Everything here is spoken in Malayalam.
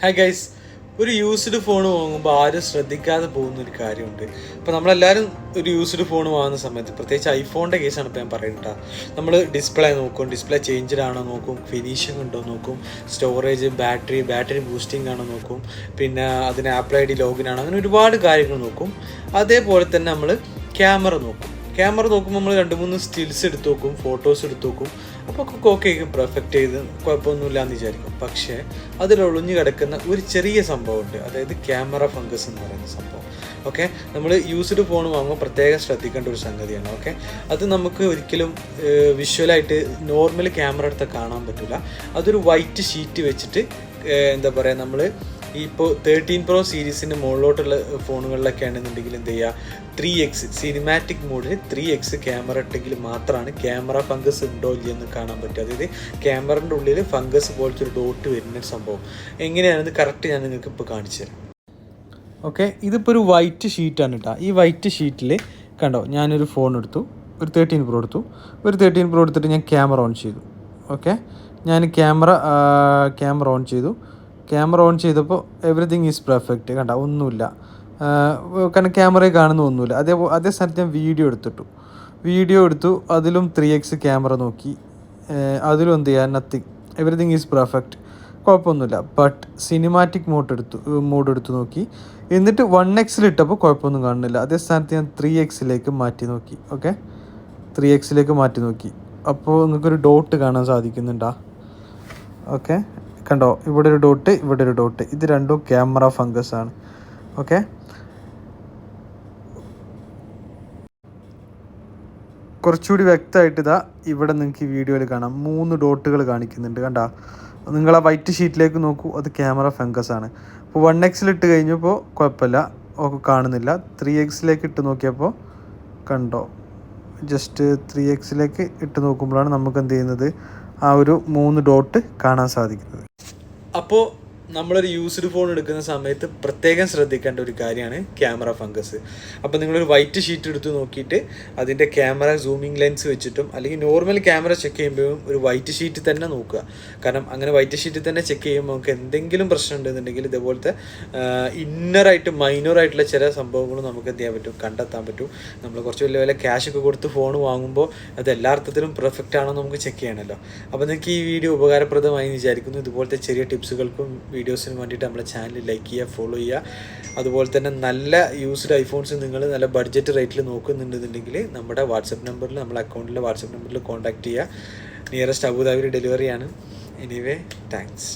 ഹായ് ഗൈസ് ഒരു യൂസ്ഡ് ഫോൺ വാങ്ങുമ്പോൾ ആരും ശ്രദ്ധിക്കാതെ പോകുന്ന ഒരു കാര്യമുണ്ട്. ഇപ്പോൾ നമ്മളെല്ലാവരും ഒരു യൂസ്ഡ് ഫോൺ വാങ്ങുന്ന സമയത്ത് പ്രത്യേകിച്ച് ഐഫോണിന്റെ കേസാണ് ഇപ്പോൾ ഞാൻ പറയുന്നത് നമ്മൾ ഡിസ്പ്ലേ നോക്കും ഡിസ്പ്ലേ ചേഞ്ച്ഡ് ആണോ നോക്കും ഫിനിഷിംഗ് ഉണ്ടോ നോക്കും സ്റ്റോറേജ് ബാറ്ററി ബാറ്ററി ബൂസ്റ്റിംഗ് ആണോ നോക്കും പിന്നെ അതിന് ആപ്പിൾ ഐ ഡി ലോഗിൻ ആണോ അങ്ങനെ ഒരുപാട് കാര്യങ്ങൾ നോക്കും. അതേപോലെ തന്നെ നമ്മൾ ക്യാമറ നോക്കും. ക്യാമറ നോക്കുമ്പോൾ നമ്മൾ രണ്ട് മൂന്ന് സ്റ്റിൽസ് എടുത്ത് നോക്കും ഫോട്ടോസ് എടുത്ത് നോക്കും. അപ്പോൾ ഒക്കെ പെർഫെക്റ്റ് ചെയ്ത് കുഴപ്പമൊന്നുമില്ല എന്ന് വിചാരിക്കും. പക്ഷേ അതിൽ ഒളിഞ്ഞു കിടക്കുന്ന ഒരു ചെറിയ സംഭവമുണ്ട്. അതായത് ക്യാമറ ഫംഗസ് എന്ന് പറയുന്ന സംഭവം. ഓക്കെ നമ്മൾ യൂസ്ഡ് ഫോൺ വാങ്ങുമ്പോൾ പ്രത്യേകം ശ്രദ്ധിക്കേണ്ട ഒരു സംഗതിയാണ്. ഓക്കെ അത് നമുക്ക് ഒരിക്കലും വിഷ്വലായിട്ട് നോർമൽ ക്യാമറ എടുത്താൽ കാണാൻ പറ്റില്ല അതൊരു വൈറ്റ് ഷീറ്റ് വെച്ചിട്ട് എന്താ പറയുക നമ്മൾ ഇപ്പോൾ തേർട്ടീൻ പ്രോ സീരീസിന്റെ മുകളിലോട്ടുള്ള ഫോണുകളിലൊക്കെ ആണെന്നുണ്ടെങ്കിൽ എന്ത് ചെയ്യുക ത്രീ എക്സ് സിനിമാറ്റിക് മോഡിൽ ത്രീ എക്സ് ക്യാമറ ഇട്ടെങ്കിൽ മാത്രമാണ് ക്യാമറ ഫംഗസ് ഉണ്ടോ ഇല്ലയോ എന്ന് കാണാൻ പറ്റുക. അതായത് ക്യാമറന്റെ ഉള്ളിൽ ഫംഗസ് പോലത്തെ ഒരു ഡോട്ട് വരുന്ന സംഭവം. എങ്ങനെയാണെന്ന് കറക്റ്റ് ഞാൻ നിങ്ങൾക്ക് ഇപ്പോൾ കാണിച്ചു തരാം. ഓക്കെ ഇതിപ്പോൾ ഒരു വൈറ്റ് ഷീറ്റാണ് കേട്ടോ ഈ വൈറ്റ് ഷീറ്റിൽ കണ്ടോ ഞാനൊരു ഫോൺ എടുത്തു ഒരു തേർട്ടീൻ പ്രോ എടുത്തു. ഒരു തേർട്ടീൻ പ്രോ എടുത്തിട്ട് ഞാൻ ക്യാമറ ഓൺ ചെയ്തു. ഓക്കെ ഞാൻ ക്യാമറ ക്യാമറ ഓൺ ചെയ്തു. ക്യാമറ ഓൺ ചെയ്തപ്പോൾ എവറിത്തിങ് ഈസ് പെർഫെക്റ്റ് കണ്ട ഒന്നുമില്ല. കാരണം ക്യാമറയിൽ കാണുന്ന ഒന്നുമില്ല. അതേ അതേ സ്ഥലത്ത് ഞാൻ വീഡിയോ എടുത്തിട്ടു. വീഡിയോ എടുത്തു അതിലും ത്രീ എക്സ് ക്യാമറ നോക്കി. അതിലും എന്ത് ചെയ്യാൻ? നത്തിങ് എവറിത്തിങ് ഈസ് പെർഫെക്റ്റ് കുഴപ്പമൊന്നുമില്ല. ബട്ട് സിനിമാറ്റിക് മോഡ് എടുത്തു മോഡ് എടുത്തു നോക്കി. എന്നിട്ട് വൺ എക്സിൽ ഇട്ടപ്പോൾ കുഴപ്പമൊന്നും കാണുന്നില്ല. അതേ സ്ഥാനത്ത് ഞാൻ ത്രീ എക്സിലേക്ക് മാറ്റി നോക്കി. ഓക്കെ ത്രീ എക്സിലേക്ക് മാറ്റി നോക്കി. അപ്പോൾ നിങ്ങൾക്കൊരു ഡോട്ട് കാണാൻ സാധിക്കുന്നുണ്ടോ? ഓക്കെ കണ്ടോ? ഇവിടെ ഒരു ഡോട്ട് ഇവിടെ ഒരു ഡോട്ട് ഇത് രണ്ടും ക്യാമറ ഫംഗസ് ആണ്. ഓക്കെ കുറച്ചുകൂടി വ്യക്തമായിട്ട് ഇതാ ഇവിടെ നിങ്ങൾക്ക് ഈ വീഡിയോയിൽ കാണാം. മൂന്ന് ഡോട്ടുകൾ കാണിക്കുന്നുണ്ട്. കണ്ട? നിങ്ങൾ ആ വൈറ്റ് ഷീറ്റിലേക്ക് നോക്കൂ. അത് ക്യാമറ ഫംഗസ് ആണ്. അപ്പോൾ വൺ എക്സിൽ ഇട്ട് കഴിഞ്ഞപ്പോൾ കുഴപ്പമില്ല. ഒക്കെ കാണുന്നില്ല. ത്രീ എക്സിലേക്ക് ഇട്ട് നോക്കിയപ്പോൾ കണ്ടോ? ജസ്റ്റ് ത്രീ എക്സിലേക്ക് ഇട്ട് നോക്കുമ്പോഴാണ് നമുക്ക് എന്ത് ചെയ്യുന്നത്? ആ ഒരു മൂന്ന് ഡോട്ട് കാണാൻ സാധിക്കുന്നത്. അപ്പോൾ നമ്മളൊരു യൂസ്ഡ് ഫോൺ എടുക്കുന്ന സമയത്ത് പ്രത്യേകം ശ്രദ്ധിക്കേണ്ട ഒരു കാര്യമാണ് ക്യാമറ ഫംഗസ് അപ്പോൾ നിങ്ങളൊരു വൈറ്റ് ഷീറ്റ് എടുത്ത് നോക്കിയിട്ട് അതിന്റെ ക്യാമറ സൂമിങ് ലെൻസ് വെച്ചിട്ടും അല്ലെങ്കിൽ നോർമൽ ക്യാമറ ചെക്ക് ചെയ്യുമ്പോഴും ഒരു വൈറ്റ് ഷീറ്റ് തന്നെ നോക്കുക. കാരണം അങ്ങനെ വൈറ്റ് ഷീറ്റിൽ തന്നെ ചെക്ക് ചെയ്യുമ്പോൾ നമുക്ക് എന്തെങ്കിലും പ്രശ്നം ഉണ്ടെന്നുണ്ടെങ്കിൽ ഇതേപോലത്തെ ഇന്നറായിട്ട് മൈനറായിട്ടുള്ള ചില സംഭവങ്ങളും നമുക്ക് എന്ത് ചെയ്യാൻ പറ്റും? കണ്ടെത്താൻ പറ്റും. നമ്മൾ കുറച്ച് വലിയ വലിയ ക്യാഷ് ഒക്കെ കൊടുത്ത് ഫോൺ വാങ്ങുമ്പോൾ അത് എല്ലാർത്ഥത്തിലും പെർഫെക്റ്റ് ആണോ നമുക്ക് ചെക്ക് ചെയ്യണമല്ലോ. അപ്പോൾ നിങ്ങൾക്ക് ഈ വീഡിയോ ഉപകാരപ്രദമായി വിചാരിക്കുന്നു. ഇതുപോലത്തെ ചെറിയ ടിപ്സുകൾക്കും വീഡിയോസിനും വേണ്ടിയിട്ട് നമ്മുടെ ചാനൽ ലൈക്ക് ചെയ്യുക ഫോളോ ചെയ്യുക. അതുപോലെ തന്നെ നല്ല യൂസ്ഡ് ഐഫോൺസ് നിങ്ങൾ നല്ല ബഡ്ജറ്റ് റേറ്റിൽ നോക്കുന്നുണ്ടെന്നുണ്ടെങ്കിൽ നമ്മുടെ വാട്സപ്പ് നമ്പറിൽ നമ്മുടെ അക്കൗണ്ടിലെ വാട്സപ്പ് നമ്പറിൽ കോൺടാക്ട് ചെയ്യുക. നിയറസ്റ്റ് അബുദാബിയിൽ ഡെലിവറിയാണ് എനിവേ താങ്ക്സ്